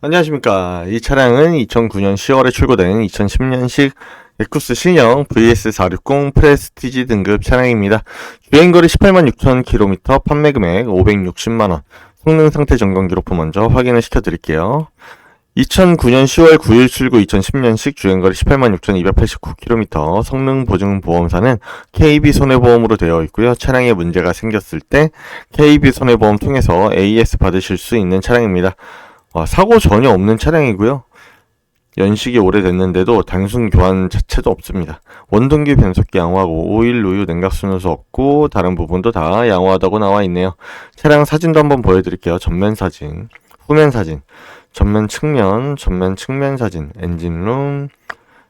안녕하십니까. 이 차량은 2009년 10월에 출고된 2010년식 에쿠스 신형 VS460 프레스티지 등급 차량입니다. 주행거리 18만 6천 킬로미터, 판매 금액 560만원, 성능 상태 점검 기록부 먼저 확인을 시켜드릴게요. 2009년 10월 9일 출고 2010년식 주행거리 18만 6,289km 성능 보증 보험사는 KB 손해보험으로 되어 있고요. 차량에 문제가 생겼을 때 KB 손해보험 통해서 AS 받으실 수 있는 차량입니다. 와, 사고 전혀 없는 차량이고요. 연식이 오래됐는데도 단순 교환 자체도 없습니다. 원동기 변속기 양호하고 오일 누유 냉각수누수 없고 다른 부분도 다 양호하다고 나와 있네요. 차량 사진도 한번 보여드릴게요. 전면 사진, 후면 사진, 전면 측면, 전면 측면 사진, 엔진룸,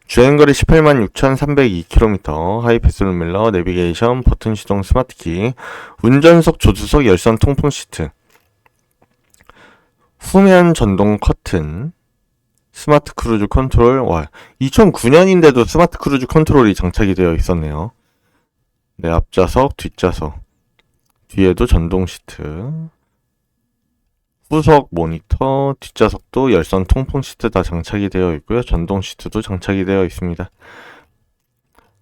주행거리 18만 6,302km, 하이패스 룸 밀러, 내비게이션, 버튼 시동 스마트키, 운전석 조수석 열선 통풍 시트, 후면 전동 커튼, 스마트 크루즈 컨트롤, 와, 2009년인데도 스마트 크루즈 컨트롤이 장착이 되어 있었네요. 네, 앞좌석, 뒷좌석, 뒤에도 전동 시트, 후석 모니터, 뒷좌석도 열선 통풍 시트 다 장착이 되어 있고요. 전동 시트도 장착이 되어 있습니다.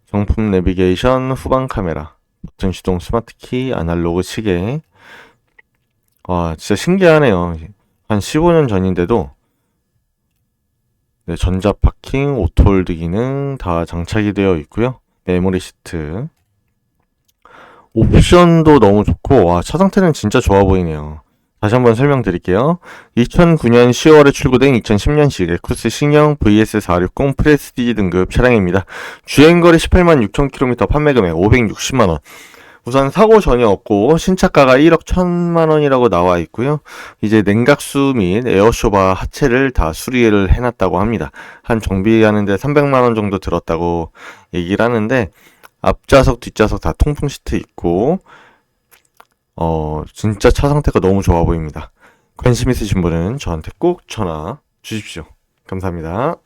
정품 내비게이션, 후방 카메라, 버튼 시동 스마트 키, 아날로그 시계. 와, 진짜 신기하네요. 한 15년 전인데도 네, 전자 파킹, 오토홀드 기능 다 장착이 되어 있고요. 메모리 시트. 옵션도 너무 좋고 와, 차 상태는 진짜 좋아 보이네요. 다시 한번 설명드릴게요. 2009년 10월에 출고된 2010년식 에쿠스 신형 VS460 프레스티지 등급 차량입니다. 주행거리 18만 6천 킬로미터 판매 금액 560만 원. 우선 사고 전혀 없고 신차가가 1억 1천만 원이라고 나와 있고요. 이제 냉각수 및 에어쇼바 하체를 다 수리를 해놨다고 합니다. 한 정비하는데 300만 원 정도 들었다고 얘기를 하는데 앞좌석 뒷좌석 다 통풍 시트 있고 어 진짜 차 상태가 너무 좋아 보입니다. 관심 있으신 분은 저한테 꼭 전화 주십시오. 감사합니다.